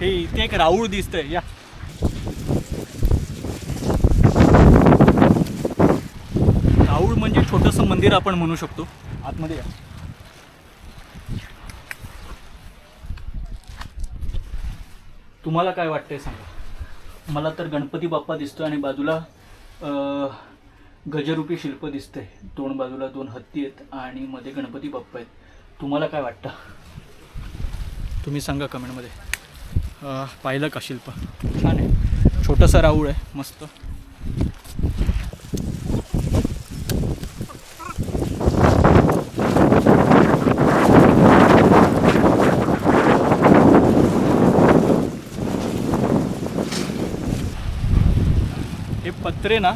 हे इथे एक राऊळ दिसतंय या. राऊळ म्हणजे छोटंसं मंदिर आपण म्हणू शकतो. आतमध्ये या. तुम्हाला काय वाटतंय सांगा? मला तर गणपती बाप्पा दिसतोय आणि बाजूला गजरूपी शिल्प दिसतंय. दोन बाजूला दोन हत्ती आहेत आणि मध्ये गणपती बाप्पा आहेत. तुम्हाला काय वाटतं? तुम्ही सांगा कमेंटमध्ये पाहिलं का शिल्प? छान आहे. छोटंसं राऊळ आहे मस्त. हे पत्रे ना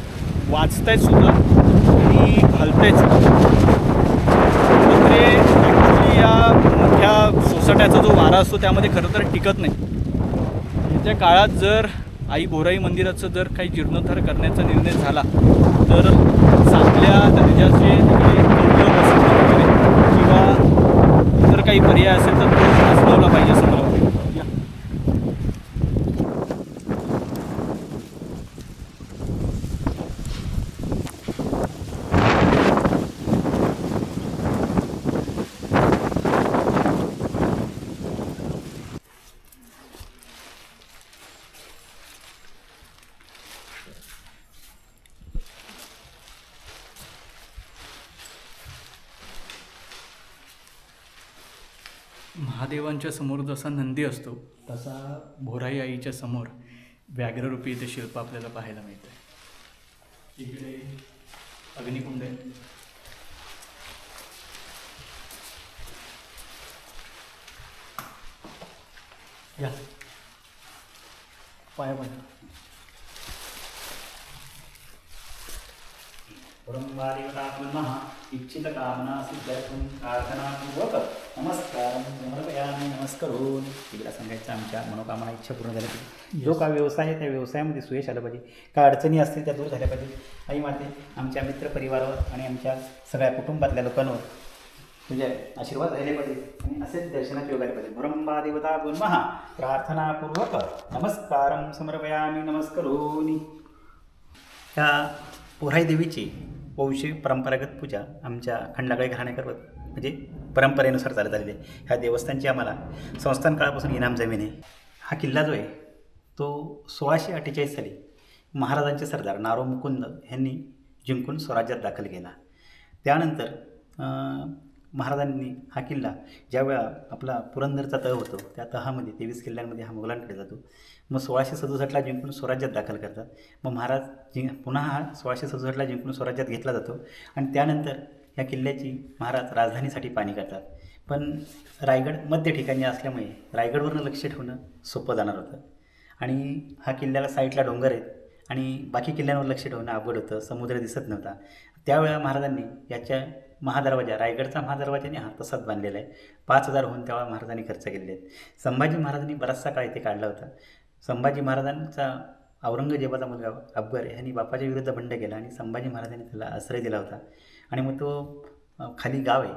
वाचतायत सुद्धा आणि हलतायत सुद्धा. पत्रे ॲक्च्युली या मोठ्या सोसाट्याचा जो वारा असतो त्यामध्ये खरं तर टिकत नाही. येत्या काळात जर आई बोराई मंदिराचं जर काही जीर्णोद्धार करण्याचा निर्णय झाला तर चांगल्या दर्जाचे तिकडे किंवा जर काही पर्याय असेल तर तो बसवला पाहिजे असं मला वाटतं या. महादेवांच्या समोर जसा नंदी असतो तसा भोराई आईच्या समोर व्याघ्ररूपी ते शिल्प आपल्याला पाहायला मिळतं इकडे अग्निकुंड आहे. या. पाया पाया परंपारिवतात्मनः इच्छितकामना सिद्ध्यर्थं प्रार्थनापूर्वक नमस्कारं समर्पयामि नमस्करून तिला सांगायचं आमच्या मनोकामना इच्छा पूर्ण झाल्या पाहिजे जो का व्यवसाय आहे त्या व्यवसायामध्ये सुयश आलं पाहिजे. काय अडचणी असतील त्या दूर झाल्या पाहिजे. आई माते आमच्या मित्रपरिवारावर आणि आमच्या सगळ्या कुटुंबातल्या लोकांवर तुझे आशीर्वाद राहिले पाहिजे आणि असेच दर्शनात योगायला पाहिजे. ब्रह्मा देवता महा प्रार्थनापूर्वक नमस्कारं समर्पयामि नमस्करोनी ह्या पोराई देवीची वंशी परंपरागत पूजा आमच्या खंडाकडे घराण्याकरवत म्हणजे परंपरेनुसार चालत आलेली आहे. ह्या देवस्थानची आम्हाला संस्थान काळापासून इनाम जमीन आहे. हा किल्ला जो आहे तो सोळाशे अठ्ठेचाळीस साली महाराजांचे सरदार नारो मुकुंद यांनी जिंकून स्वराज्यात दाखल केला. त्यानंतर महाराजांनी हा किल्ला ज्यावेळा आपला पुरंदरचा तह होतो त्या तहामध्ये तेवीस किल्ल्यांमध्ये हा मुघलांकडे जातो. मग सोळाशे सदुसष्टला जिंकून स्वराज्यात दाखल करतात. मग महाराज जिं पुन्हा हा सोळाशे सदुसष्टला जिंकून स्वराज्यात घेतला जातो आणि त्यानंतर या किल्ल्याची महाराज राजधानीसाठी पाणी करतात पण रायगड मध्य ठिकाणी असल्यामुळे रायगडवरनं लक्ष ठेवणं सोपं जाणार होतं. आणि हा किल्ल्याला साईडला डोंगर आहेत आणि बाकी किल्ल्यांवर लक्ष ठेवणं अवघड होतं समुद्र दिसत नव्हता. त्यावेळा महाराजांनी याच्या महादरवाजा रायगडचा महादरवाजाने हा तसाच बांधलेला आहे. पाच हजार होऊन तेव्हा महाराजांनी खर्च केलेले आहेत. संभाजी महाराजांनी बराचसा काळ इथे काढला होता. संभाजी महाराजांचा औरंगजेबाचा मुलगा अकबर यांनी बापाच्या विरुद्ध बंड केला आणि संभाजी महाराजांनी त्याला आश्रय दिला होता. आणि मग तो खाली गाव आहे.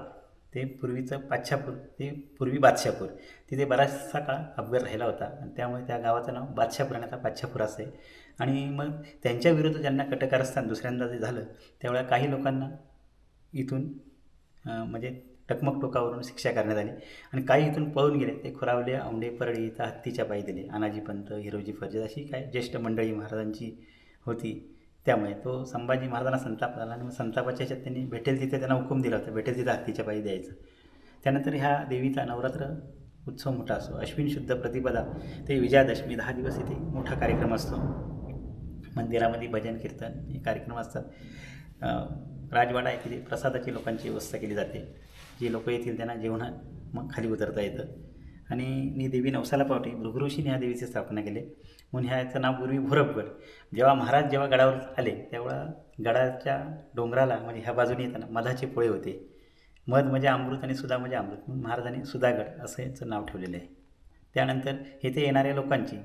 ते पूर्वीचं पाच्छापूर ते पूर्वी बादशापूर. तिथे बराचसा काळ अकबर राहिला होता. आणि त्यामुळे त्या गावाचं नाव बादशापूर आणि आता पाच्छापूर असं आहे. आणि मग त्यांच्या विरुद्ध ज्यांना कटकारस्थान दुसऱ्यांदा जे झालं त्यावेळेला काही लोकांना इथून म्हणजे टकमक टोकावरून शिक्षा करण्यात आली. आणि काही इथून पळून गेले. ते खुरावले औंढे परळी इथं हत्तीच्या पायी दिले. अनाजी पंत हिरोजी फर्जद अशी काय ज्येष्ठ मंडळी महाराजांची होती. त्यामुळे तो संभाजी महाराजांना संताप झाला आणि मग संतापाच्या ह्याच्यात त्यांनी भेटेल तिथे त्यांना हुकूम दिला होता. भेटेल तिथं हत्तीच्या पायी द्यायचं. त्यानंतर ह्या देवीचा नवरात्र उत्सव मोठा असतो. अश्विन शुद्ध प्रतिपदा. ते विजयादशमी दहा दिवस इथे मोठा कार्यक्रम असतो. मंदिरामध्ये भजन कीर्तन हे कार्यक्रम असतात. राजवाडा आहे प्रसादाची लोकांची व्यवस्था केली जाते. जे लोक येतील त्यांना जेवण मग खाली उतरता येतं. आणि मी देवी नवसाला पावटी भृगऋषीने ह्या देवीची स्थापना केली. म्हणून ह्याचं नाव पूर्वी भोरपगड. जेव्हा महाराज जेव्हा गडावर आले तेव्हा गडाच्या डोंगराला म्हणजे ह्या बाजूने येताना मधाचे पोळे होते. मध म्हणजे अमृत आणि सुधा म्हणजे अमृत. म्हणून महाराजांनी सुधागड असं याचं नाव ठेवलेलं आहे. त्यानंतर येथे येणाऱ्या लोकांची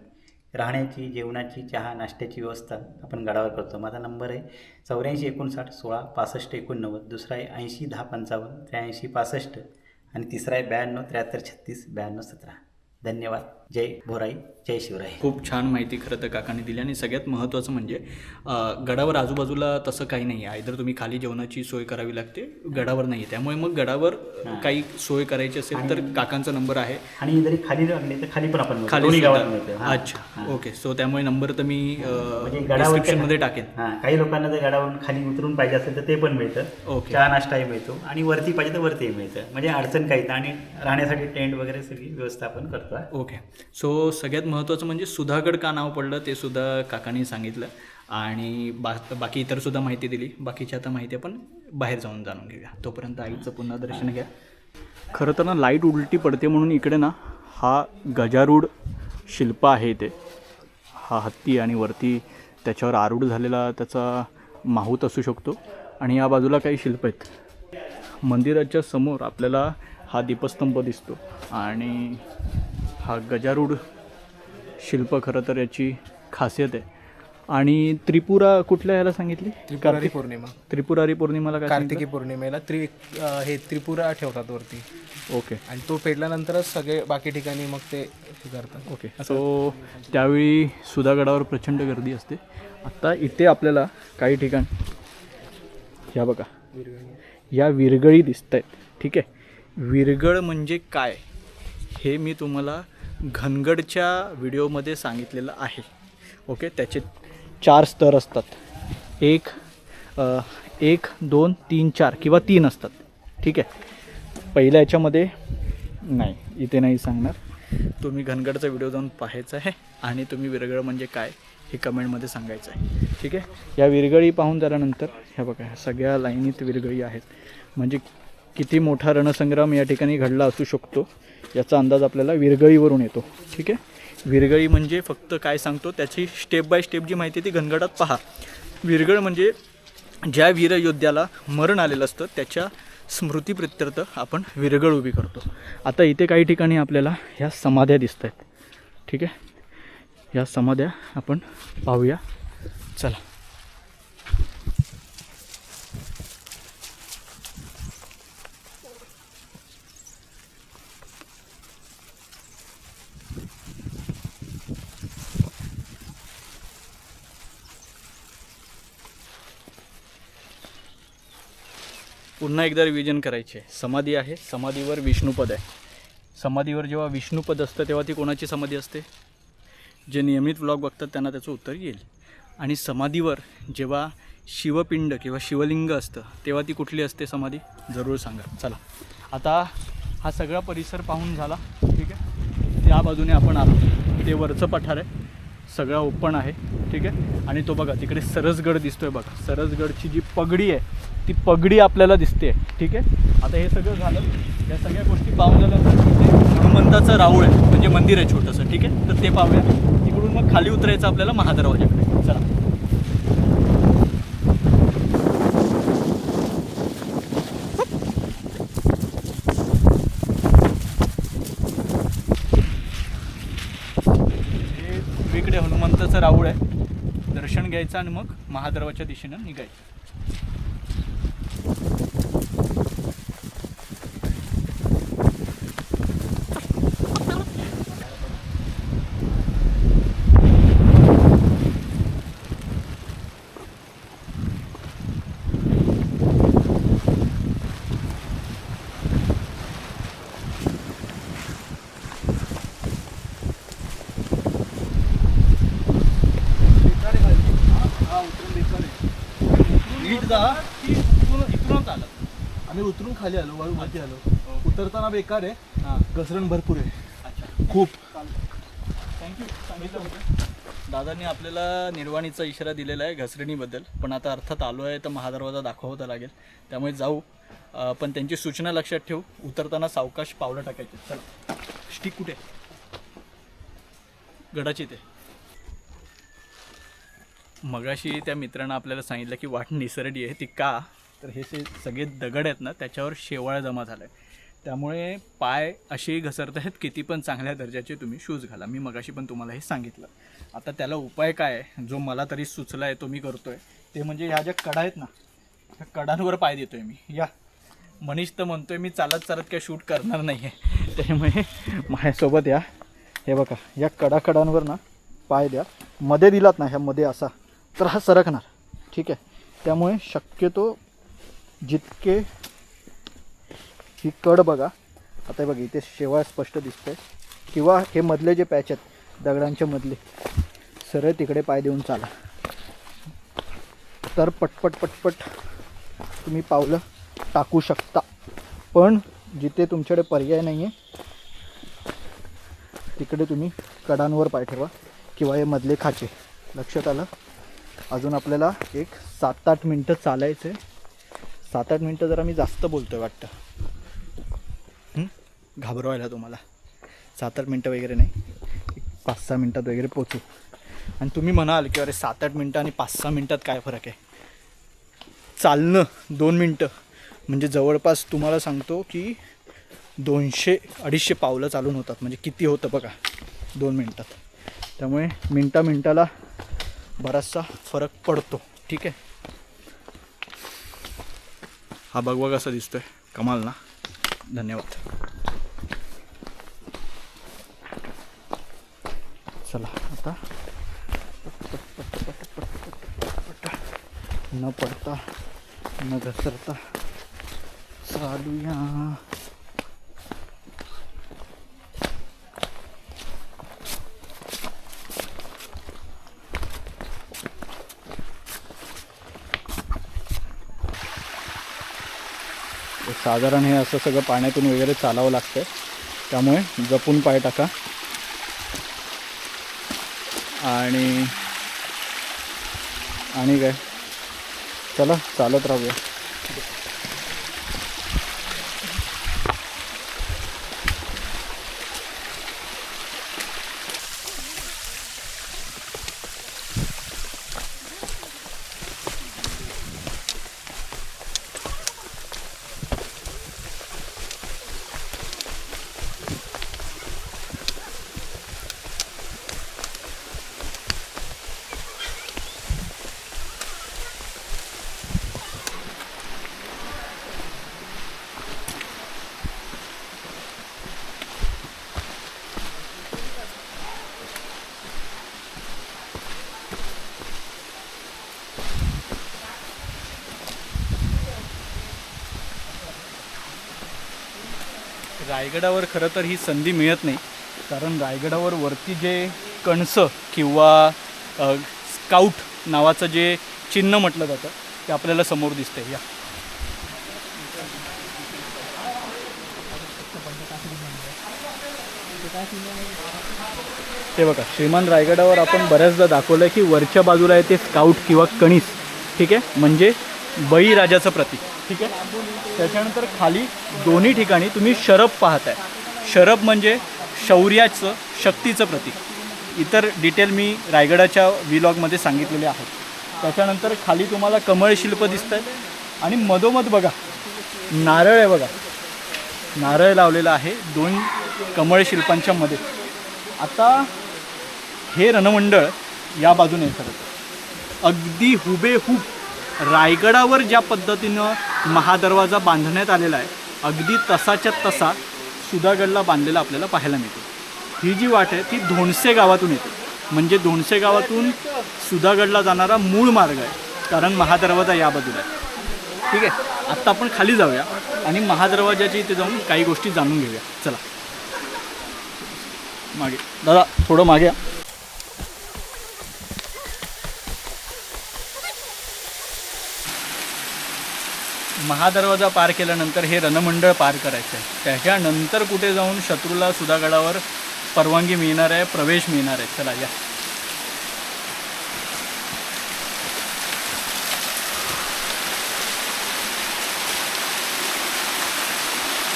राहण्याची जेवणाची चहा नाश्त्याची व्यवस्था आपण गडावर करतो. माझा नंबर आहे चौऱ्याऐंशी एकोणसाठ सोळा पासष्ट एकोणनव्वद दुसरा आहे ऐंशी दहा पंचावन्न त्र्याऐंशी पासष्ट आणि तिसरा आहे ब्याण्णव त्र्याहत्तर छत्तीस ब्याण्णव सतरा. धन्यवाद. जय भोराई जय शिवराय. खूप छान माहिती खरं तर काकांनी दिली आणि सगळ्यात महत्त्वाचं म्हणजे गडावर आजूबाजूला तसं काही नाही आहे. आयदर तुम्ही खाली जेवणाची सोय करावी लागते गडावर नाही आहे. त्यामुळे मग गडावर काही सोय करायची असेल तर काकांचा नंबर आहे. आणि जरी खाली लागले तर खाली पण आपण. खाली. अच्छा. ओके. सो त्यामुळे नंबर तर मी म्हणजे डिस्क्रिप्शनमध्ये टाकेन. काही लोकांना जर गडावरून खाली उतरून पाहिजे असेल तर ते पण मिळतं. ओके. चहा नाश्ताही मिळतो. आणि वरती पाहिजे तर वरतीही मिळतं. म्हणजे अडचण काही आणि राहण्यासाठी टेंट वगैरे सगळी व्यवस्था आपण करतो. ओके. सो सगळ्यात महत्त्वाचं म्हणजे सुधागड का नाव पडलं ते सुद्धा काकांनी सांगितलं. आणि बा बाकी इतर सुद्धा माहिती दिली. बाकीची आता माहिती आपण बाहेर जाऊन जाणून घेऊया. तोपर्यंत आईचं पुन्हा दर्शन घ्या. खरं तर ना लाइट उलटी पडते म्हणून इकडे ना हा गजारूढ शिल्प आहे ते. हा हत्ती आणि वरती त्याच्यावर आरूढ झालेला त्याचा माहूत असू शकतो. आणि या बाजूला काही शिल्प आहेत. मंदिराच्या समोर आपल्याला हा दीपस्तंभ दिसतो. आणि हा गजारूढ शिल्प खरं तर याची खासियत आहे. आणि त्रिपुरा कुठल्या ह्याला सांगितली? त्रिपुरारी पौर्णिमा. त्रिपुरारी पौर्णिमाला काय कार्तिकी पौर्णिमेला त्रि हे त्रिपुरा ठेवतात वरती? ओके. आणि तो पेटल्यानंतरच सगळे बाकी ठिकाणी मग ते हे करतात. ओके. सो त्यावेळी सुधागडावर प्रचंड गर्दी असते. आत्ता इथे आपल्याला काही ठिकाण ह्या बघा. या विरगळी दिसत आहेत ठीक आहे. विरगळ म्हणजे काय? हे मी तुम्हाला घनगडच्या व्हिडिओमध्ये सांगितलेलं आहे. ओके? त्याचे चार स्तर असतात. एक एक दोन तीन चार किंवा तीन असतात. ठीक आहे? पहिल्या याच्यामध्ये नाही. इथे नाही सांगणार. तुम्ही घनगडचा व्हिडिओ जाऊन पाहायचा आहे आणि तुम्ही विरगळ म्हणजे काय हे कमेंटमध्ये सांगायचं आहे. ठीक आहे? या विरगळी पाहून झाल्यानंतर ह्या बघा ह्या सगळ्या लाईनीत विरगळी आहेत. म्हणजे किती मोठा रणसंग्राम या ठिकाणी घडला असू शकतो याचा अंदाज आपल्याला विरगळीवरून येतो. ठीक आहे? विरगळी म्हणजे फक्त काय सांगतो त्याची स्टेप बाय स्टेप जी माहिती ती घनगडात पहा. विरगळ म्हणजे ज्या वीरयोद्ध्याला मरण आलेलं असतं त्याच्या स्मृतीप्रित्यर्थ आपण विरगळ उभी करतो. आता इथे काही ठिकाणी आपल्याला ह्या समाध्या दिसत आहेत ठीक आहे? या समाध्या आपण पाहूया. चला. पुन्हा एकदा रिव्हिजन करायचे समाधी आहे. समाधीवर विष्णुपद आहे. समाधीवर जेव्हा विष्णुपद असतं तेव्हा ती कोणाची समाधी असते? जे नियमित व्लॉग बघतात त्यांना त्याचं उत्तर येईल. आणि समाधीवर जेव्हा शिवपिंड किंवा शिवलिंग असतं तेव्हा ती कुठली असते समाधी? जरूर सांगा. चला. आता हा सगळा परिसर पाहून झाला. ठीक आहे? त्या बाजूने आपण आलो. ते वरचं पठार आहे. सगळा ओपन आहे. ठीक आहे? आणि तो बघा तिकडे सरसगड दिसतोय बघा. सरसगडची जी पगडी आहे ती पगडी आपल्याला दिसते. ठीक आहे? आता हे सगळं झालं. या सगळ्या गोष्टी पाहून झाल्यानंतर तिथे हनुमंताचं राऊळ आहे. म्हणजे मंदिर आहे छोटंसं. ठीक आहे? तर ते पाहूया. तिकडून मग खाली उतरायचं आपल्याला महादरवाजाकडे चला. हे वेगळे हनुमंताचं राऊळ आहे. दर्शन घ्यायचं आणि मग महादरवाच्या दिशेनं निघायचं इकडूनच आलं आम्ही उतरून खाली आलो वर वरती आलो. उतरताना बेकार आहे. हां. घसरण भरपूर आहे. खूप. थँक्यू सांगितलं होतं. दादांनी आपल्याला निर्वाणीचा इशारा दिलेला आहे घसरणीबद्दल. पण आता अर्थात आलो आहे तर महादरवाजा दाखवता लागेल. त्यामुळे जाऊ. पण त्यांची सूचना लक्षात ठेवू. उतरताना सावकाश पावलं टाकायची. चला. स्टिक कुठे? गडाची ते मगाशी त्या मित्रानं आपल्याला सांगितलं की वाट निसरडी आहे. ती का? तर हे से सगळे दगड आहेत ना त्याच्यावर शेवाळ जमा झाला आहे त्यामुळे पाय असे घसरत आहेत किती पण चांगल्या दर्जाचे तुम्ही शूज घाला. मी मगाशी पण तुम्हाला हे सांगितलं. आता त्याला उपाय काय आहे? जो मला तरी सुचला आहे तो मी करतो आहे ते म्हणजे ह्या ज्या कडा आहेत ना ह्या कडांवर पाय देतो आहे मी. या. मनीष तर म्हणतोय मी चालत चालत काय शूट करणार नाही आहे त्यामुळे माझ्यासोबत या. हे बघा या कडाकडांवर ना पाय द्या. मध्ये दिलात ना ह्या मध्ये असा तर हा सरकणार. ठीक आहे? त्यामुळे शक्यतो जितके ही कड बघा आता हे बघा इथे शेवाळ स्पष्ट दिसतंय. किंवा हे मधले जे पॅच आहेत दगडांच्या मधले सरळ तिकडे पाय देऊन चाला. तर पटपट पटपट तुम्ही पावलं टाकू शकता. पण जिथे तुमच्याकडे पर्याय नाही आहे तिकडे तुम्ही कडांवर पाय ठेवा किंवा हे मधले खाचे. लक्षात आलं? अजून आपल्याला एक सात आठ मिनटं चालायचं आहे सात आठ मिनटं जरा मी जास्त बोलतोय वाटतं. घाबरवायला तुम्हाला. सात आठ मिनटं वगैरे नाही. पाच सहा मिनटात वगैरे पोचू. आणि तुम्ही म्हणाल की अरे सात आठ मिनटं आणि पाच सहा मिनटात काय फरक आहे? चालणं दोन मिनटं. म्हणजे जवळपास तुम्हाला सांगतो की दोनशे अडीचशे पावलं चालून होतात. म्हणजे किती होतं बघा दोन मिनटात. त्यामुळे मिनटा मिनटाला बराचसा फरक पडतो. ठीक आहे? हा बघवा कसा दिसतोय. कमाल ना? धन्यवाद. चला आता. न पडता न घसरता चालूया. साधारण हे असं सगळं पाण्यातून वगैरे चालावं लागतं त्यामुळे जपून पाय टाका. आणि आणि काय? चला चालत राहूया. रायगडावर खरं तर ही संधी मिळत नाही. कारण रायगडावर वरती जे कणसं किंवा स्काउट नावाचं जे चिन्ह म्हटलं जातं ते आपल्याला समोर दिसतंय. या. ते बघा श्रीमान रायगडावर आपण बऱ्याचदा दाखवलं की वरच्या बाजूला आहे ते स्काउट किंवा कणीस. ठीक आहे? म्हणजे बळीराजाचं प्रतीक. ठीक आहे? त्याच्यानंतर खाली दोन्ही ठिकाणी तुम्ही शरब पाहताय. शरब म्हणजे शौर्याचं शक्तीचं प्रतीक. इतर डिटेल मी रायगडाच्या विलॉगमध्ये सांगितलेले आहेत. त्याच्यानंतर खाली तुम्हाला कमळ शिल्प दिसत आहेत आणि मधोमध बघा नारळ आहे बघा. नारळ लावलेला आहे दोन कमळ शिल्पांच्या मध्ये. आता हे रणमंडळ या बाजूने खरं अगदी हुबेहूब रायगडावर ज्या पद्धतीनं महादरवाजा बांधण्यात आलेला आहे अगदी तसाच्या तसा सुधागडला बांधलेला आपल्याला पाहायला मिळतो. ही जी वाट आहे ती धोणसे गावातून येते. म्हणजे धोणसे गावातून सुधागडला जाणारा मूळ मार्ग आहे कारण महादरवाजा या बाजूला आहे. ठीक आहे? आत्ता आपण खाली जाऊया आणि महादरवाजाच्या इथे जाऊन काही गोष्टी जाणून घेऊया. चला. मागे. दादा थोडं मागे महादरवाजा पार केल्यानंतर हे रणमंडळ पार करायचं आहे त्याच्यानंतर कुठे जाऊन शत्रूला सुधागडावर परवानगी मिळणार आहे प्रवेश मिळणार आहे? चला या.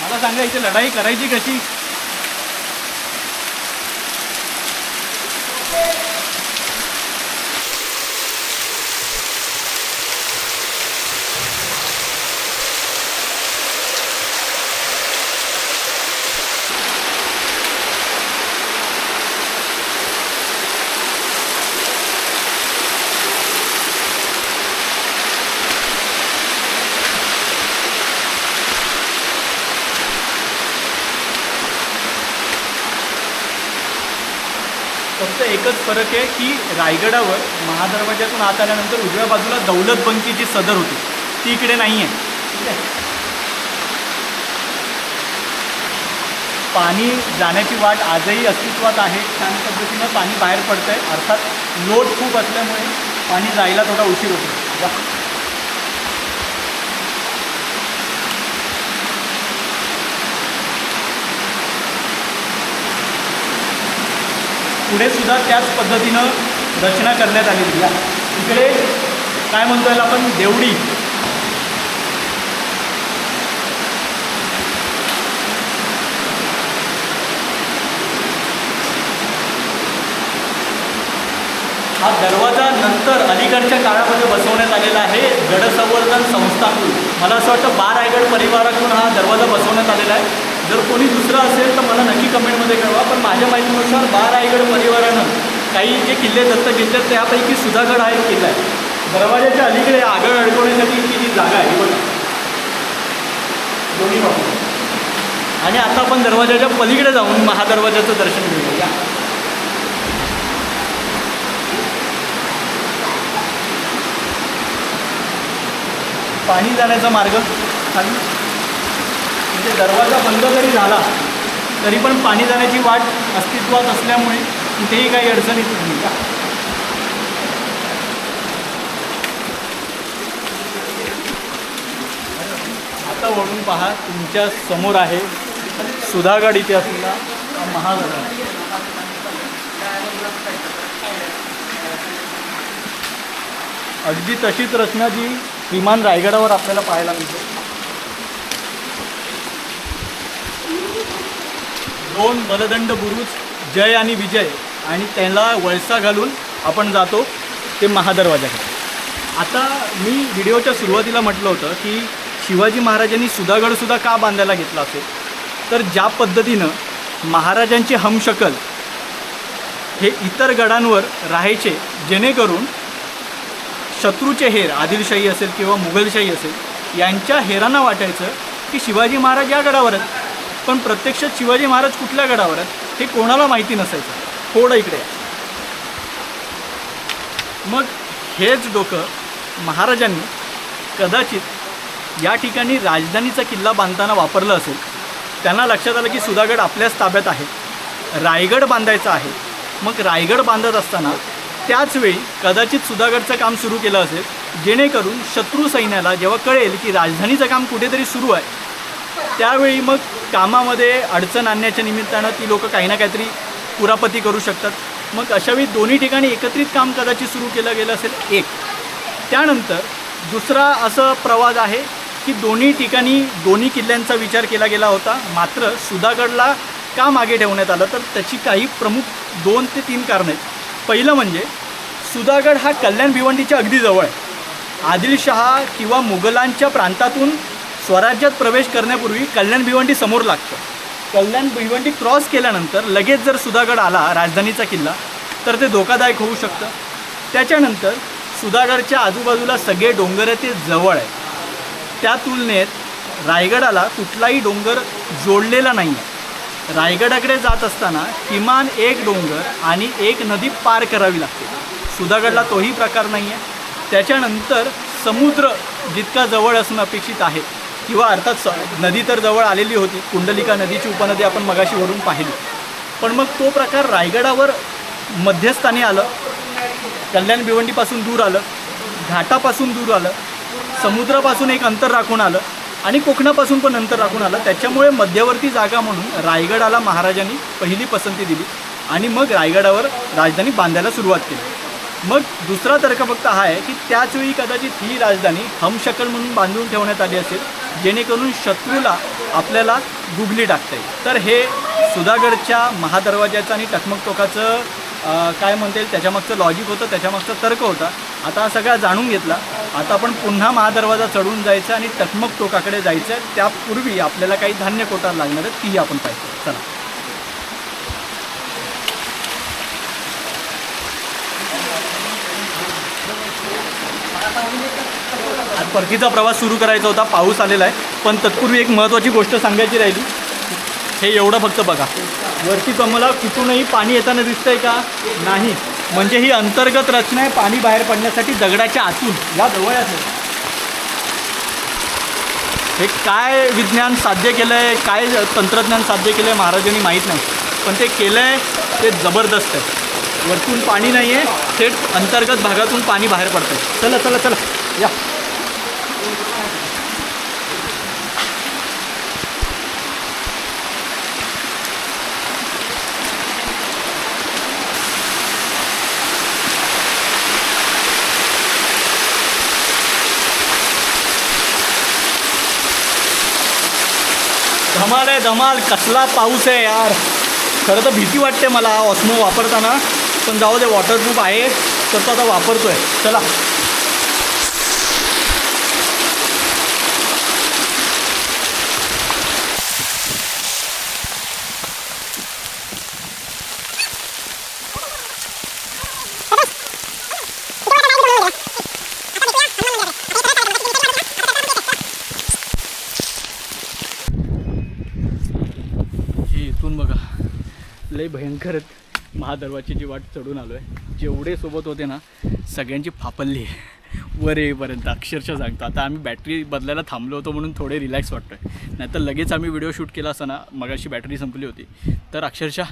मला सांगा इथे लढाई करायची कशी? फरक आहे की रायगडावर महादरवाज्यातून आत आल्यानंतर उजव्या बाजूला दौलत बंकीची सदर होती. ती इकडे नाही आहे ठीक आहे? पाणी जाण्याची वाट आजही अस्तित्वात आहे. छान पद्धतीनं पाणी बाहेर पडतं आहे अर्थात लोट खूप असल्यामुळे पाणी जायला थोडा उशीर होतो. पुढेसुद्धा पुढे सुद्धा त्याच पद्धतीनं रचना करण्यात आलेली आहे इकडे काय म्हणतो याला आपण? देवडी. हा दरवाजा नंतर अलीकडच्या काळामध्ये बसवण्यात आलेला आहे. गडसंवर्धन संस्थाकडून मला असं वाटतं बा रायगड परिवाराकडून हा दरवाजा बसवण्यात आलेला आहे. जर कोणी दुसरं असेल तर मला नक्की कमेंटमध्ये कळवा. पण माझ्या माहितीनुसार बार रायगड परिवारानं काही जे किल्ले दत्तक घेतले त्यापैकी सुधागड हा एक किल्ला आहे दरवाजाच्या अलीकडे आगळ अडकवण्यासाठी इतकी जी जागा आहे बघा. दोन्ही बाजू आणि आता आपण दरवाजाच्या पलीकडे जाऊन महादरवाजाचं दर्शन घेऊया. पाणी जाण्याचा मार्ग. खाली म्हणजे दरवाजा बंद जरी झाला तरी पण पाणी जाण्याची वाट अस्तित्वात असल्यामुळे कुठेही काही अडचणी नाही. का आता वळून पहा तुमच्यासमोर आहे सुधागड इथे असलेला हा महागड. अगदी तशीच रचना जी विमान रायगडावर आपल्याला पाहायला मिळते. दोन बलदंड बुरुज जय आणि विजय. आणि त्याला वळसा घालून आपण जातो ते महादरवाजाकडे आता मी व्हिडिओच्या सुरुवातीला म्हटलं होतं की शिवाजी महाराजांनी सुधागडसुद्धा का बांधायला घेतला असेल? तर ज्या पद्धतीनं महाराजांची हमशकल हे इतर गडांवर राहायचे जेणेकरून शत्रूचे हेर आदिलशाही असेल किंवा मुघलशाही असेल यांच्या हेरांना वाटायचं की शिवाजी महाराज या गडावर आहेत. पण प्रत्यक्षात शिवाजी महाराज कुठल्या गडावर आहेत हे कोणाला माहिती नसायचं. थोडं इकडे मग हेच डोकं महाराजांनी कदाचित या ठिकाणी राजधानीचा किल्ला बांधताना वापरलं असेल. त्यांना लक्षात आलं की सुधागड आपल्याच ताब्यात आहे. रायगड बांधायचा आहे. मग रायगड बांधत असताना त्याचवेळी कदाचित सुधागडचं काम सुरू केलं असेल जेणेकरून शत्रू सैन्याला जेव्हा कळेल की राजधानीचं काम कुठेतरी सुरू आहे त्यावेळी मग कामामध्ये अडचण आणण्याच्या निमित्तानं ती लोक काही ना काहीतरी कुरापती करू शकतात. मग अशावेळी दोन्ही ठिकाणी एकत्रित काम कदाचित सुरू केलं गेलं असेल? एक. त्यानंतर दुसरा असं प्रवाद आहे की दोन्ही ठिकाणी दोन्ही किल्ल्यांचा विचार केला गेला होता. मात्र सुधागडला का मागे ठेवण्यात आलं? तर त्याची काही प्रमुख दोन ते तीन कारणं आहेत. पहिलं म्हणजे सुधागड हा कल्याण भिवंडीच्या अगदी जवळ आहे. आदिलशहा किंवा मुघलांच्या प्रांतातून स्वराज्यात प्रवेश करण्यापूर्वी कल्याण भिवंडी समोर लागतं. कल्याण भिवंडी क्रॉस केल्यानंतर लगेच जर सुधागड आला राजधानीचा किल्ला तर ते धोकादायक होऊ शकतं. त्याच्यानंतर सुधागडच्या आजूबाजूला सगळे डोंगर ते जवळ आहे. त्या तुलनेत रायगडाला कुठलाही डोंगर जोडलेला नाही आहे. रायगडाकडे जात असताना किमान एक डोंगर आणि एक नदी पार करावी लागते. सुधागडला तोही प्रकार नाही आहे त्याच्यानंतर समुद्र जितका जवळ असणं अपेक्षित आहे किंवा अर्थात स नदी तर जवळ आलेली होती कुंडलिका नदीची उपनदी आपण मगाशी वरून पाहिली. पण मग तो प्रकार रायगडावर मध्यस्थानी आलं कल्याण भिवंडीपासून दूर आलं घाटापासून दूर आलं समुद्रापासून एक अंतर राखून आलं आणि कोकणापासून पण अंतर राखून आलं. त्याच्यामुळे मध्यवर्ती जागा म्हणून रायगडाला महाराजांनी पहिली पसंती दिली आणि मग रायगडावर राजधानी बांधायला सुरुवात केली. मग दुसरा तर्क फक्त हा आहे की त्याच वेळी कदाचित ही राजधानी हमशकल म्हणून बांधून ठेवण्यात आली असेल जेणेकरून शत्रूला आपल्याला गुगली टाकता येईल. तर हे सुधागडच्या महादरवाज्याचं आणि टकमक टोकाचं काय म्हणता येईल त्याच्यामागचं लॉजिक होतं त्याच्यामागचा तर्क होता. आता हा सगळा जाणून घेतला. आता आपण पुन्हा महादरवाजा चढून जायचं आणि टकमक टोकाकडे जायचं आहे त्यापूर्वी आपल्याला काही धान्य कोटा लागणार आहेत तीही आपण पाहिजे चला. परतीचा प्रवास सुरू करायचा होता पाऊस आलेला आहे. पण तत्पूर्वी एक महत्त्वाची गोष्ट सांगायची राहिली. हे एवढं फक्त बघा. वरती तुम्हाला कुठूनही पाणी येताना दिसतंय का? नाही. म्हणजे ही अंतर्गत रचना आहे पाणी बाहेर पडण्यासाठी दगडाच्या आतून या जवळ असेल हे काय विज्ञान साध्य केलं आहे काय तंत्रज्ञान साध्य केलं आहे महाराजांनी माहीत नाही. पण ते केलं आहे ते जबरदस्त आहे. वरतून पाणी नाही आहे थेट अंतर्गत भागातून पाणी बाहेर पडतं आहे चला चला चला. या. धमाल आहे धमाल. कसला पाऊस आहे यार. खरं तर भीती वाटते मला ऑस्मो वापरताना. पण जाऊ दे वॉटरप्रूफ आहे. तर तो आता वापरतोय. चला हे इथून बघा लय भयंकर महादर्वाची जी वाट चढून आलो आहे जेवढे सोबत होते ना सगळ्यांची फापल्ली. आहे वर येईपर्यंत अक्षरशः सांगतो. आता आम्ही बॅटरी बदलायला थांबलो होतो म्हणून थोडे रिलॅक्स वाटतो आहे नाहीतर लगेच आम्ही व्हिडिओ शूट केला असताना मगाशी बॅटरी संपली होती. तर अक्षरशः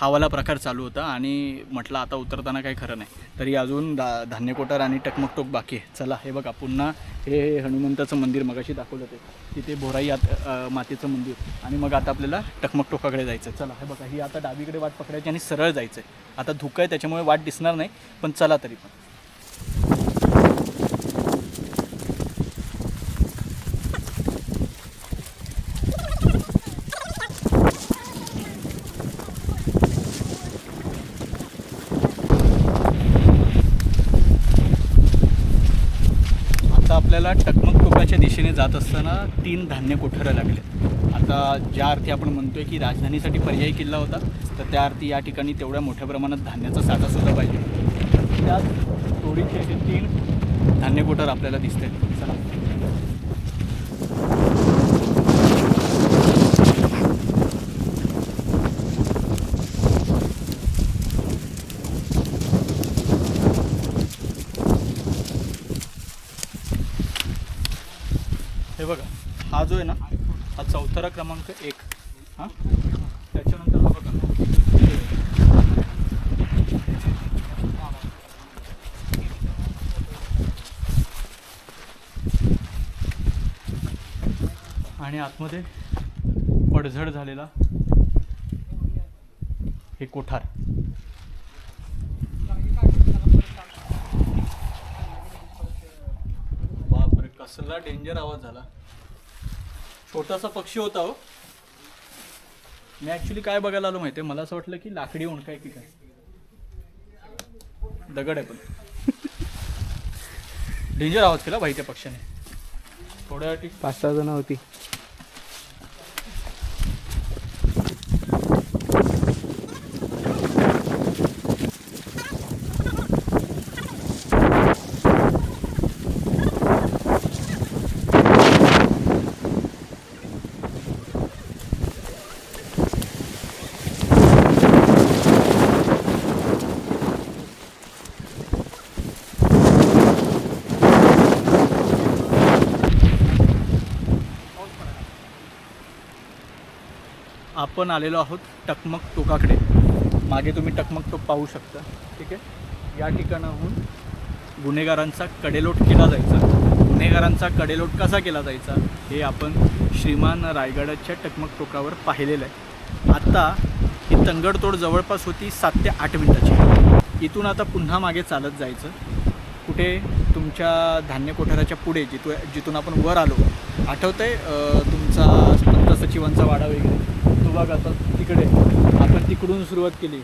हावाला प्रकार चालू होता आणि म्हटलं आता उतरताना काही खरं नाही. तरी अजून दा धान्यकोटर आणि टकमक टोक बाकी आहे. चला हे बघा पुन्हा हे हनुमंताचं मंदिर मगाशी दाखवलं ते. तिथे भोराई आत मातेचं मंदिर. आणि मग आता आपल्याला टकमक टोकाकडे जायचं चला हे बघा ही आता डावीकडे वाट पकडायची आणि सरळ जायचं आहे आता धुकं आहे त्याच्यामुळे वाट दिसणार नाही. पण चला तरी पण आता आपल्याला टकमक टोकाच्या दिशेने जात असताना तीन धान्य कोठारं लागले. आता ज्या अर्थी आपण म्हणतोय की राजधानीसाठी पर्यायी किल्ला होता तर त्या अर्थी या ठिकाणी तेवढ्या मोठ्या प्रमाणात धान्याचा साठासुद्धा पाहिजे. त्यात तोडीचे असे तीन धान्य कोठार आपल्याला दिसते चला हे बघा हा जो आहे ना हा चौथरा क्रमांक एक हां त्याच्यानंतर हा बघा आणि आतमध्ये पडझड झालेला हे कोठार. बापरे कसला डेंजर आवाज झाला. छोटासा पक्षी होता हो. मी ॲक्च्युली काय बघायला आलो माहिती आहे मला असं वाटलं की लाकडी ओणकाय की काय? दगड आहे पण. डेंजर आवाज केला भाई त्या पक्षाने थोड्या पाच सहा जण होती. आपण आलेलो आहोत टकमक टोकाकडे. मागे तुम्ही टकमक टोक पाहू शकता. ठीक आहे? या ठिकाणाहून गुन्हेगारांचा कडेलोट केला जायचा. गुन्हेगारांचा कडेलोट कसा केला जायचा हे आपण श्रीमान रायगडाच्या टकमक टोकावर पाहिलेलं आहे. आत्ता ही तंगडतोड जवळपास होती सात ते आठ मिनटाची. इथून आता पुन्हा मागे चालत जायचं. कुठे? तुमच्या धान्य कोठाराच्या पुढे जिथू जिथून आपण वर आलो. आठवतं आहे तुमचा पंत सचिवांचा वाडा वगैरे? तो बघा आता तिकडे. आपण तिकडून सुरुवात केली.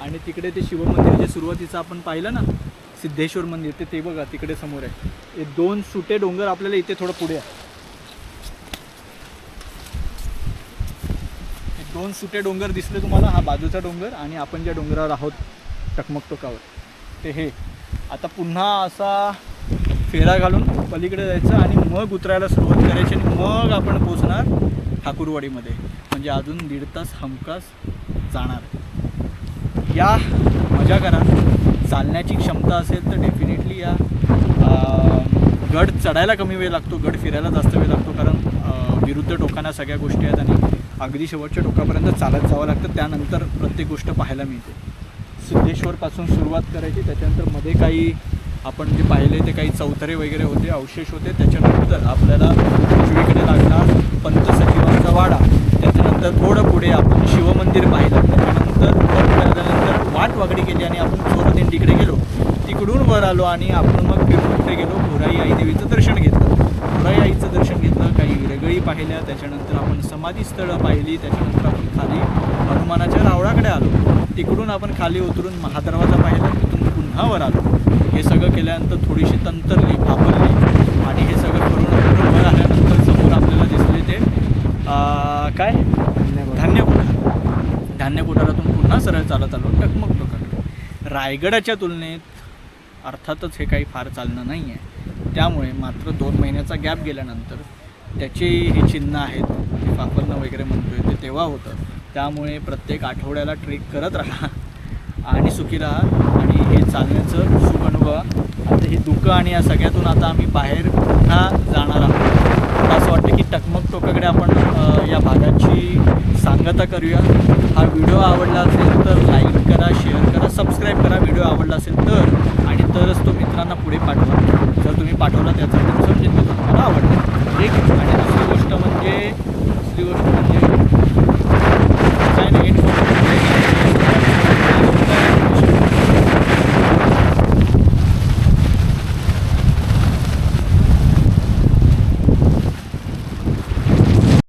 आणि तिकडे ते शिवमंदिर जे सुरुवातीचं आपण पाहिलं ना सिद्धेश्वर मंदिर ते ते बघा तिकडे समोर आहे. हे दोन सुटे डोंगर आपल्याला इथे थोडं पुढे आहे. हे दोन सुटे डोंगर दिसले तुम्हाला हा बाजूचा डोंगर आणि आपण ज्या डोंगरावर आहोत टकमक टोकावर ते हे. आता पुन्हा असा फेरा घालून पलीकडे जायचं आणि मग उतरायला सुरुवात करायची आणि मग आपण पोचणार ठाकूरवाडीमध्ये. म्हणजे अजून दीड तास हमखास जाणार. या मजा करा. चालण्याची क्षमता असेल तर डेफिनेटली या गड चढायला कमी वेळ लागतो गड फिरायला जास्त वेळ लागतो कारण विरुद्ध टोकांना सगळ्या गोष्टी आहेत आणि अगदी शेवटच्या टोकापर्यंत चालत जावं लागतं. त्यानंतर प्रत्येक गोष्ट पाहायला मिळते. सिद्धेश्वरपासून सुरुवात करायची त्याच्यानंतरमध्ये काही आपण जे पाहिले ते काही चौथरे वगैरे होते अवशेष होते. त्याच्यानंतर आपल्याला उजवीकडे लागणार पंत सचिवांचा वाडा. तर थोडं पुढे आपण शिवमंदिर पाहिलं. त्याच्यानंतर झाल्यानंतर वाट वागडी केली आणि आपण चोरदिंडीकडे गेलो. तिकडून वर आलो आणि आपण मग फिरून गेलो घोराई आई देवीचं दर्शन घेतलं. घोराई आईचं दर्शन घेतलं काही विरगळी पाहिल्या त्याच्यानंतर आपण समाधी स्थळं पाहिली त्याच्यानंतर आपण खाली हनुमानाच्या रावळाकडे आलो. तिकडून आपण खाली उतरून महादरवाजा पाहिला तिथून पुन्हा वर आलो. हे सगळं केल्यानंतर थोडीशी तंतरली वापरली आणि हे सगळं करून वर आल्यानंतर समोर आपल्याला दिसले ते काय? धान्यकुटार पुन्हा सरळ चालत आलो टकमक टोकाकडे रायगडाच्या तुलनेत अर्थातच हे काही फार चालणं नाही आहे त्यामुळे मात्र दोन महिन्याचा गॅप गेल्यानंतर त्याचे हे चिन्ह आहेत ते वापरणं वगैरे म्हणतोय ते तेव्हा होतं. त्यामुळे प्रत्येक आठवड्याला ट्रेक करत राहा. आणि सुखी राहा आणि हे चालण्याचं सुख अनुभवा. आता हे दुःख आणि या सगळ्यातून आता आम्ही बाहेर पुन्हा जाणार आहोत? असं वाटतं की टकमक टोकाकडे आपण या भागाची सांगता करूया. हा व्हिडिओ आवडला असेल तर लाईक करा शेअर करा सबस्क्राईब करा व्हिडिओ आवडला असेल तर. आणि तरच तो मित्रांना पुढे पाठवा. जर तुम्ही पाठवला त्याचा तुमचं समजेल तुम्हाला आवडलं. एक आणि दुसरी गोष्ट म्हणजे